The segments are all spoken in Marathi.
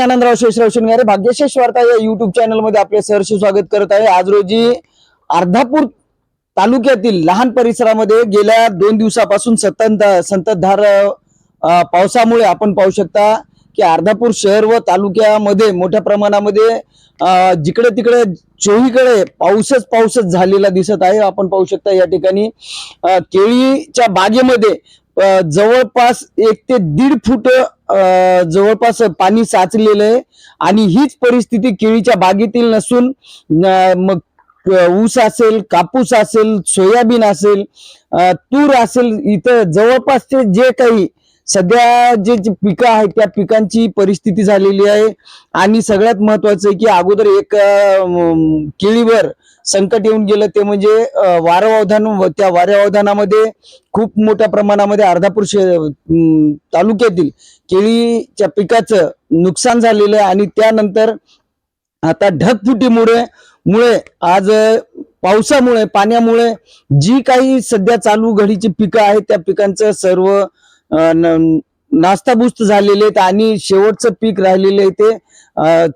आनंदराव शेषराव शिंगारे. भाग्यशेष वार्ता या युट्यूब चॅनलमध्ये आपले सहर्ष स्वागत करत आहे. आज रोजी अर्धापूर तालुक्यातील लहान परिसरामध्ये गेल्या दोन दिवसापासून सतत संततधार पावसामुळे आपण पाहू शकता की अर्धापूर शहर व तालुक्यामध्ये मोठ्या प्रमाणामध्ये जिकडे तिकडे चोहीकडे पाऊसच पाऊसच झालेला दिसत आहे. आपण पाहू शकता या ठिकाणी केळीच्या बागेमध्ये जवळपास एक ते दीड फूट जवळपास पाणी साचलेलं आहे. आणि हीच परिस्थिती केळीच्या बागेतील नसून मग ऊस असेल कापूस असेल सोयाबीन असेल तूर असेल इथं जवळपासचे जे काही सध्या जे जे पिकं आहेत त्या पिकांची परिस्थिती झालेली आहे. आणि सगळ्यात महत्वाचं आहे की अगोदर एक केळीवर संकट येऊन गेलं ते म्हणजे अ, व त्या वारंवावधानामध्ये खूप मोठ्या प्रमाणामध्ये अर्धापूर शे- तालुक्यातील केळीच्या पिकाचं नुकसान झालेलं आहे आणि त्यानंतर आता ढगफुटीमुळे मुळे आज पावसामुळे पाण्यामुळे जी काही सध्या चालू घडीची पिकं आहेत त्या पिकांचं सर्व न- नास्ताबुस्त झालेले आहेत आणि शेवटचं पीक राहिलेलं आहे ते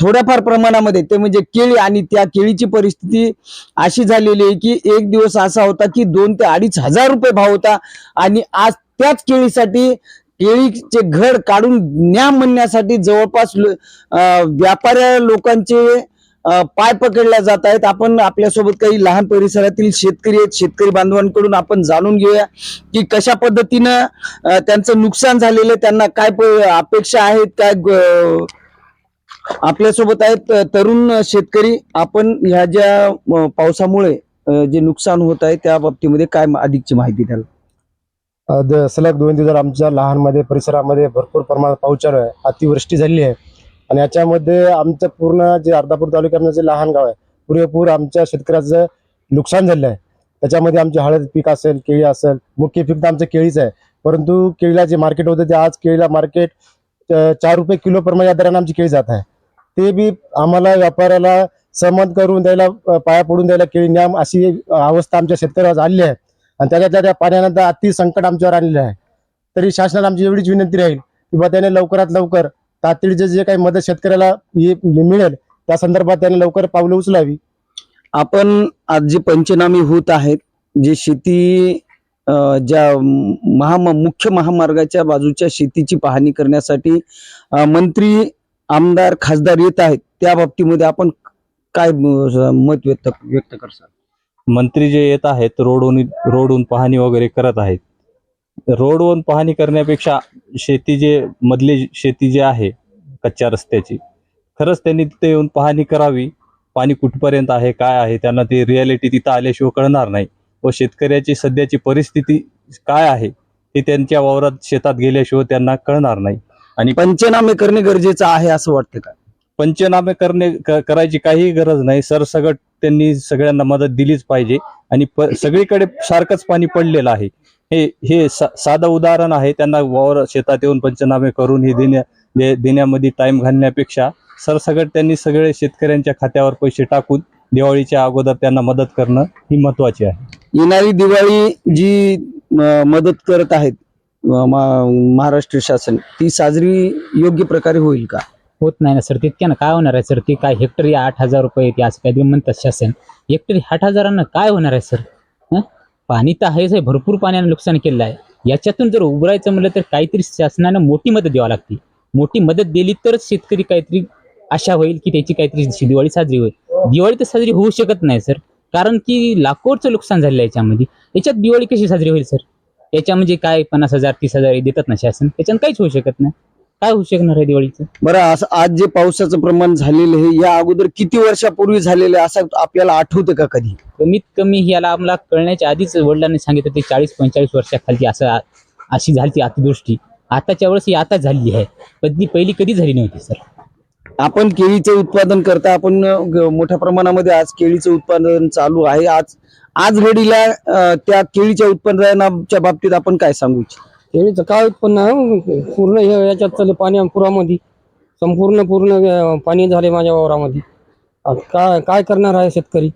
थोड्याफार प्रमाणामध्ये ते म्हणजे केळी आणि त्या केळीची परिस्थिती अशी झालेली आहे की एक दिवस असा होता की दोन ते अडीच हजार रुपये भाव होता आणि आज त्याच केळीसाठी केळीचे घड काढून न्या म्हणण्यासाठी जवळपास व्यापाऱ्या लोकांचे पाय पकडल्या जात आहेत. आपण आपल्यासोबत काही लहान परिसरातील शेतकरी आहेत शेतकरी बांधवांकडून आपण जाणून घेऊया की कशा पद्धतीनं त्यांचं नुकसान झालेलं त्यांना काय अपेक्षा आहेत काय आपल्यासोबत आहेत तरुण शेतकरी. आपण ह्या ज्या पावसामुळे जे नुकसान होत आहे त्या बाबतीमध्ये काय अधिकची माहिती द्याल? सलग दोन दिवस आमच्या लहानमध्ये परिसरामध्ये भरपूर प्रमाणात पाऊस चालू आहे. अतिवृष्टी झाली आहे. आणि याच्यामध्ये आमचं पूर्ण जे अर्धापूर तालुक्यामध्ये जे लहान गाव आहे पुरेपूर आमच्या शेतकऱ्याचं नुकसान झालं आहे. त्याच्यामध्ये आमचे हळद पीक असेल केळी असेल मुख्य पीक तर आमचं केळीच आहे. परंतु केळीला जे मार्केट होतं ते आज केळीला मार्केट चार रुपये किलो प्रमाणे या दराने आमची केळी जात आहे. ते बी आम्हाला व्यापाऱ्याला सहमत करून द्यायला पाया पडून द्यायला केळी न्याम अशी अवस्था आमच्या शेतकऱ्यावर आलेली आहे. आणि त्याच्यातल्या त्या पाण्यानंतर अति संकट आमच्यावर आलेलं आहे. तरी शासनाला आमची एवढीच विनंती राहील की बा त्याने लवकरात लवकर तातडीचे जे काही मदत शेतकऱ्याला मिळेल त्या संदर्भात त्याने लवकर पावलं उचलावी. आपण आज जे पंचनामे होत आहेत जे शेती ज्या महा मुख्य महामार्गाच्या बाजूच्या शेतीची पाहणी करण्यासाठी मंत्री आमदार खासदार येत आहेत त्या बाबतीमध्ये आपण काय मत व्यक्त व्यक्त करसाल? मंत्री जे येत आहेत रोडवरून रोडवरून पाहणी वगैरे करत आहेत. रोडवरून पाहणी करण्यापेक्षा शेती जे मधली शेती जे आहे कच्च्या रस्त्याची खरंच त्यांनी तिथे येऊन पाहणी करावी. पाणी कुठपर्यंत आहे काय आहे त्यांना ती रियालिटी तिथं आल्याशिवाय कळणार नाही. व शेतकऱ्याची सध्याची परिस्थिती काय आहे ते त्यांच्या वावरात शेतात गेल्याशिवाय त्यांना कळणार नाही. आणि पंचनामे करणे गरजेचं आहे असं वाटतं का? पंचनामे करणे क- करायची काही गरज नाही. सरसगट त्यांनी सगळ्यांना मदत दिलीच पाहिजे. आणि प सगळीकडे सारखंच पाणी पडलेलं आहे. हे हे सा साधं उदाहरण आहे. त्यांना वावर शेतात येऊन पंचनामे करून हे देण्या दे- देण्यामध्ये टाइम घालण्यापेक्षा सरसगट त्यांनी सगळे शेतकऱ्यांच्या खात्यावर पैसे टाकून दिवाळीच्या अगोदर त्यांना मदत करणं ही महत्वाची आहे. येणारी दिवाळी जी मदत करत आहेत महाराष्ट्र शासन ती साजरी योग्य प्रकारे होईल का? होत नाही ना सर तितक्या ना काय होणार आहे सर? ते काय हेक्टरी आठ हजार रुपये येते असं काहीतरी म्हणतात शासन. हेक्टरी आठ हजारांना काय होणार आहे सर? हं? पाणी तर आहेच आहे भरपूर पाण्यानं नुकसान केलं आहे. याच्यातून जर उभरायचं म्हणलं तर काहीतरी शासनानं मोठी मदत द्यावी लागते. मोठी मदत दिली तरच शेतकरी काहीतरी आशा होईल की त्याची काहीतरी दिवाळी साजरी होईल. दिवाळी तर साजरी होऊ शकत नाही सर कारण की लाखोचं नुकसान झालेलं आहे याच्यामध्ये. याच्यात दिवाळी कशी साजरी होईल सर? याच्या म्हणजे काय पन्नास हजार तीस हजार हे देतात ना शासन? त्याच्यानं काहीच होऊ शकत नाही. काय होऊ शकणार आहे दिवाळीचं? बरं असं आज जे पावसाचं प्रमाण झालेलं आहे या अगोदर किती वर्षापूर्वी झालेलं आहे असं आपल्याला आठवतं का कधी? कमीत कमी याला आम्हाला कळण्याच्या आधीच वडिलांनी सांगितलं ते चाळीस पंचेचाळीस वर्षाखाली असं आ- अशी झाली ती अतिदृष्टी आताच्या वेळेस ही आता झाली आहे. पण ती पहिली कधी झाली नव्हती सर? आपण केळीचे उत्पादन करता आपण अं, ग- मोठ्या प्रमाणामध्ये आज केळीचं उत्पादन चालू आहे. आज आज घडीला त्या केळीच्या उत्पादनाच्या बाबतीत आपण काय सांगू इच्छितो? केळीचं काय उत्पन्न आहे? पूर्ण हे याच्यात चालले पाणी पुरामध्ये. संपूर्ण पूर्ण अं, पाणी झाले माझ्या वावरामध्ये. आता काय काय करणार आहे शेतकरी?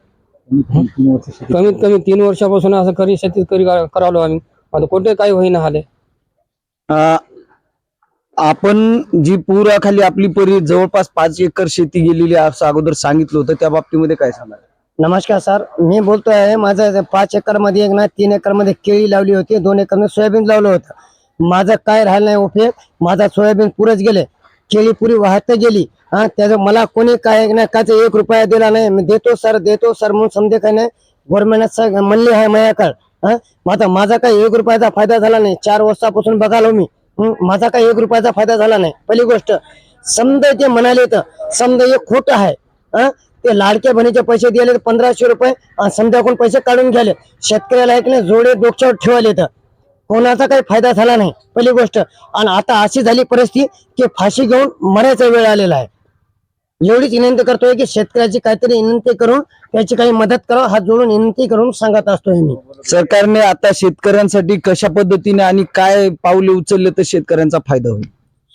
कमीत कमी तीन वर्षापासून असं करी शेतकरी करावलो आम्ही. आता कुठे काय होईना आले अं, आपण जी पुराखाली आपली परी जवळपास पाच एकर शेती गेलेली आहे असं अगोदर सांगितलं होतं. त्या बाबतीमध्ये काय सांगाल? नमस्कार सर मी बोलतोय आहे माझं पाच एकरमध्ये एक ना तीन एकरमध्ये केळी लावली होती दोन एकरमध्ये सोयाबीन लावलं होतं. माझं काय राहिलं नाही उपयोग माझा सोयाबीन पुरच गेले केळी पुरी वाहत गेली हा त्याचं मला कोणी काय नाही काय एक रुपया दिला नाही. मी देतो सर देतो सर म्हणून समजे काय नाही गव्हर्नमेंट म्हणले आहे माझ्याकडे हा. माझा माझा काही एक रुपयाचा फायदा झाला नाही चार वर्षापासून बघालो मी माझा काही एक रुपयाचा फायदा झाला नाही. पहिली गोष्ट समजा ते म्हणाले तर समजा हे खोट आहे ते लाडक्या बहिणीचे पैसे दिले पंधराशे रुपये आणि समजा कोण पैसे काढून घ्याले शेतकऱ्याला एक नाही जोडे डोक्यावर ठेवले तर. कोणाचा काही फायदा झाला नाही. पहिली गोष्ट. आणि आता अशी झाली परिस्थिती की फाशी घेऊन मरायचा वेळ आलेला आहे. एवढीच विनंती करतोय की शेतकऱ्याची काहीतरी विनंती करून त्याची काही मदत करा. हात जोडून विनंती करून सांगत असतोय मी. सरकारने आता शेतकऱ्यांसाठी कशा पद्धतीने आणि काय पावले उचलले तर शेतकऱ्यांचा फायदा होईल?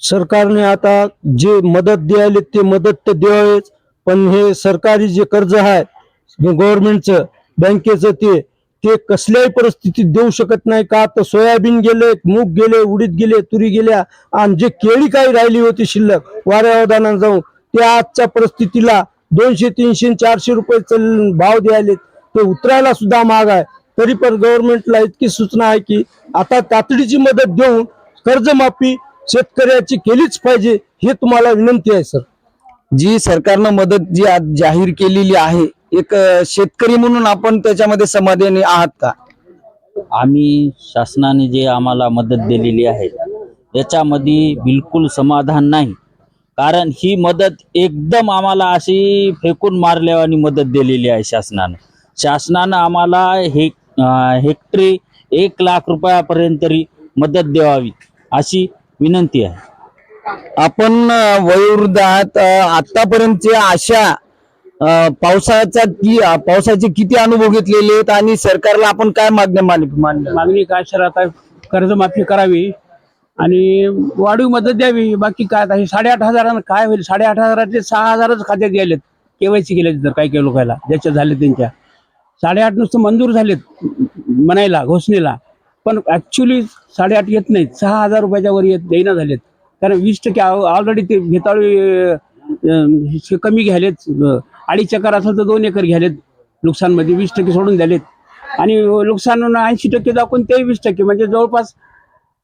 सरकारने आता जे मदत द्यायले ते मदत तर द्यावेच. पण हे सरकारी जे कर्ज आहे गव्हर्नमेंटचं बँकेचं ते ते कसल्याही परिस्थितीत देऊ शकत नाही. का तर सोयाबीन गेले मूग गेले उडीद गेले तुरी गेल्या आणि जे केळी काही राहिली होती शिल्लक वाऱ्यावधानात जाऊन त्या आजच्या परिस्थितीला दोनशे तीनशे चारशे रुपये चल भाव द्यायले ते उतरायला सुद्धा महाग आहे. तरी पण गव्हर्नमेंटला इतकी सूचना आहे की आता तातडीची मदत देऊन कर्जमाफी शेतकऱ्याची केलीच पाहिजे हे तुम्हाला विनंती आहे सर. जी सरकारनं मदत जी आज जाहीर केलेली आहे एक शेतकरी म्हणून आपण त्याच्यामध्ये समाधानी आहात का? आम्ही शासनाने जे आम्हाला मदत दिलेली आहे याच्यामध्ये बिलकुल समाधान नाही. कारण ही मदत एकदम आम्हाला अशी फेकून मारल्यावानी मदत दिलेली आहे शासनानं. शासनानं आम्हाला हे हेक्टरी एक लाख रुपयापर्यंत तरी मदत द्यावी अशी विनंती आहे. आपण अं, वयोवृद्ध आहात आतापर्यंतच्या अशा पावसाचा की पावसाचे किती अनुभव घेतलेले आहेत आणि सरकारला आपण काय मागण्या मान- मागणी काय सर आता कर्जमाफी करावी आणि वाढीव मदत द्यावी. बाकी काय आता हे साडेआठ हजारांना काय होईल? साडेआठ हजाराचे सहा हजारच खात्यात गेलेत. केवायसी केले तर काही काही लोकांना ज्याच्या झाले त्यांच्या. साडेआठ नुसतं मंजूर झालेत म्हणायला घोषणेला. पण ॲक्च्युली साडेआठ येत नाहीत. सहा हजार रुपयाच्या वर येत देईना झालेत. कारण वीस टक्के ऑलरेडी ते हे कमी घ्यालेत. अडीच एकर असेल तर दोन एकर घ्यालेत नुकसानमध्ये वीस टक्के सोडून द्यालेत. आणि नुकसान ऐंशी टक्के दाखवून ते वीस टक्के. म्हणजे जवळपास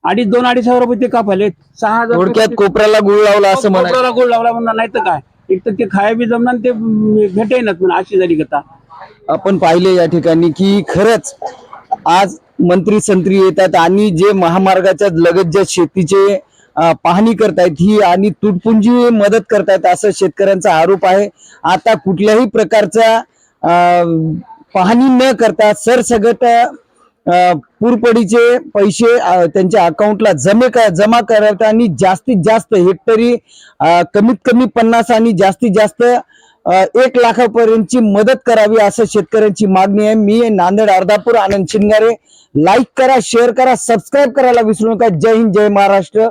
अडीच दोन अडीच हजार रुपये ते कापालेत. सहा हजार कोपऱ्याला गुळ लावला असं कोपऱ्याला गोड लावला म्हणणार नाही तर काय? एक तर ते खाया बी जमणार ते भेटेनच म्हणून अशी झाली कथा आपण पाहिले या ठिकाणी की खरंच आज मंत्री संत्री येतात आणि जे महामार्गाच्या लगत ज्या शेतीचे पाहणी करतायत ही आणि तुटपुंजी मदत करतायत असं शेतकऱ्यांचा आरोप आहे. आता कुठल्याही प्रकारचा पाहणी न करता सरसगट अं, पूरपडीचे पैसे त्यांच्या अकाउंटला जमे क- जमा करत आणि जास्तीत जास्त हेक्टरी कमीत कमी पन्नास आणि जास्तीत जास्त एक लाखापर्यंतची मदत करावी असं शेतकऱ्यांची मागणी आहे. मी नांदेड अर्धापूर आनंद शिंगारे. लाईक करा शेअर करा सबस्क्राईब करायला विसरू नका. जय हिंद जय महाराष्ट्र.